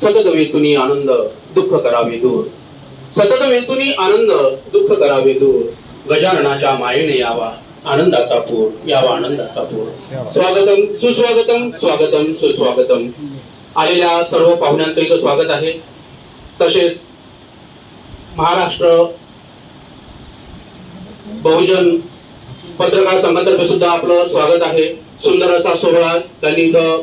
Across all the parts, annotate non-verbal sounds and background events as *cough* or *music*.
सतत वेचुनी आनंद दुःख करावे दूर. सतत वेचुनी आनंद दुःख करावे दूर. गजाननाच्या मायेने यावा आनंदाचा पूर यावा आनंदाचा पूर. स्वागतम सुस्वागतम स्वागतम सुस्वागतम. आलेल्या सर्व पाहुण्यांचं इथं स्वागत आहे. तसेच महाराष्ट्र बहुजन पत्रकार संघातर्फे सुद्धा आपलं स्वागत आहे. सुंदर असा सोहळा त्यांनी इथं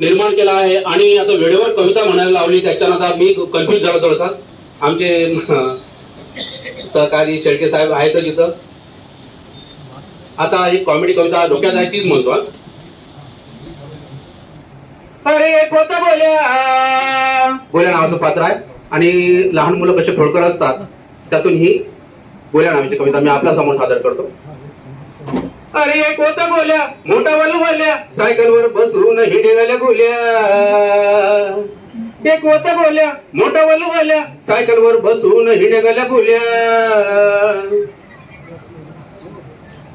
निर्माण केला आहे. आणि आता वेळेवर कविता म्हणायला लावली त्याच्यानं आता मी कन्फ्युज झालो थोडासा. आमचे *laughs* सहकारी शेळके साहेब आहेत तिथं. आता एक कॉमेडी कविता डोक्यात आहे तीच म्हणतो अरे कोता बोल्या बोल्या नावाचं पात्र आहे. आणि लहान मुलं कसे खोडकर असतात त्यातून ही बोल्या नावाची कविता मी आपल्यासमोर सादर करतो. अरे एक होता बोल्या मोठा वालू गोल्या सायकलवर बसून हिडिगाल्या गोल्या. एक होता गोल्या मोठा वालू गोल्या. सायकलवर बसून हिडिगाल्या गोल्या.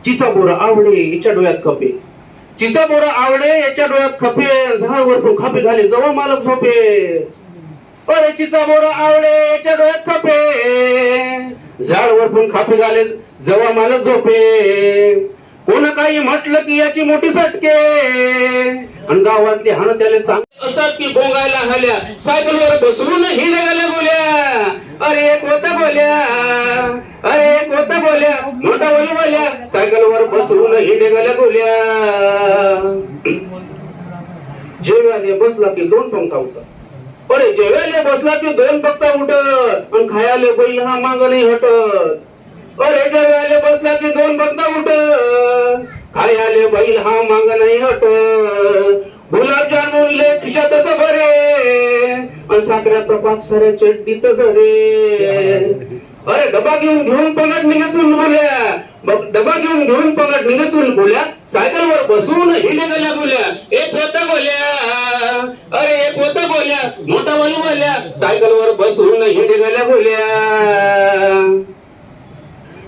चिचा बोरा आवडे याच्या डोळ्यात खपे. चिचा बोरा आवडे याच्या डोळ्यात खपे. झाडावर तो खापे घाले जवळ मालक झोपे. अरे चिचा बोरा आवडे याच्या डोळ्यात खपे. झाड पण खापे घाले जवळ मालक झोपे. कोण काही म्हटलं की याची मोठी सटके? आणि गावातले हाण त्याला सांग. असतात की बोंगायला हाल्या सायकलवर बसवून हिने गेल्या. बोल्या अरे एक होता बोल्या अरे एक होत बोल्या मोठा बोल बोल्या सायकलवर बसवून हिने निघाल्या बोल्या जेव्याने बसला की दोन पंखा उठत. अरे जेव्याने बसला की दोन पंखा उठत आणि खायाले बैल हा माग नाही हटत. अरे जेव्याले बसला जात नाही हटत गुलाबजामुन ले खिशातच भरे साखऱ्याचा पाक साऱ्या चड्डीतच रे. अरे डबा घेऊन घेऊन पंगत निघचून बोल्या मग डबा घेऊन घेऊन पंगत निघचून बोल्या सायकलवर बसून हिले गेल्या बोल्या एक होता बोल्या अरे एक होता बोल्या मोठा वाली बोल्या सायकलवर बसून हिले गेल्या बोल्या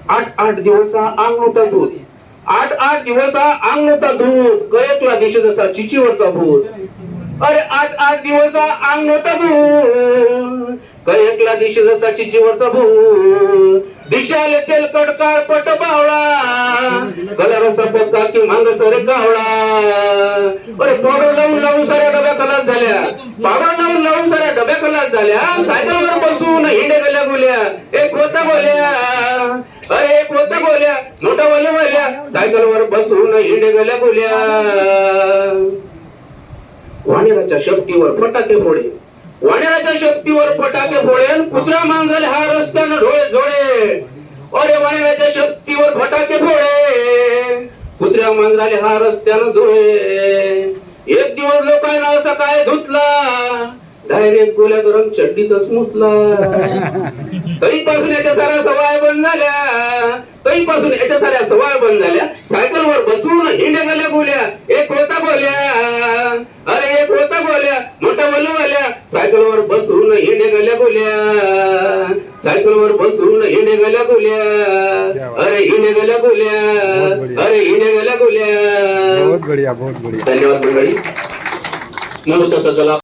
आठ आठ दिवस अंग होता दूध आठ आठ दिवस अंग नव्हता दूध गयतला दिशे जसा चिचीवरचा भूत. अरे आठ आठ दिवस अंग नव्हता दूध गयकला दिशे जसा चिचीवरचा भूत. दिशाले तेल कडकाळ पट बावळा कलर सपत की मांग सरे कावळा. अरे पावडर लावून लावून साऱ्या डब्या खलास झाल्या. पावडर लावून लावून साऱ्या डब्या खलास झाल्या. सायकलवर बसून हिंडे गेल्या बोल्या एक होता गोल्या अरे एक बोल्या नोटा मोठा वाले सायकल सायकलवर बसून हिंडे गेल्या बोल्या वाणेराच्या शक्तीवर फटाके फोडे. वाणिराच्या शक्तीवर फटाके फोडेल कुत्रा मांजल हा रस्त्यानं डोळे जोडे. अरे वाणिराच्या शक्तीवर फटाके फोडे. कुत्र्या मांजराले हा रस्त्यानं धुळे. एक दिवस लोकांना असा काय धुतला. डायरेक्ट गोल्या गरम चड्डीतच मुतला. *laughs* तरीपासून याच्या साऱ्या सवाय बंद झाल्या. तरीपासून याच्या साऱ्या सवाय बंद झाल्या. सायकलवर बसून हिंडे गेल्या गोल्या एक होता गोल्या अरे एक होता गोल्या मोठा बोलवाल्या सायकलवर बसून हिंडे गेल्या गोल्या सायकलवर बसून हिंडे गेल्या गोल्या अरे हिंडे गेल्या गोल्या अरे हिंडे गेल्या गोल्या बहुत बढ़िया बहुत बढ़िया. धन्यवाद मंडळी. म्हणून तसं चला.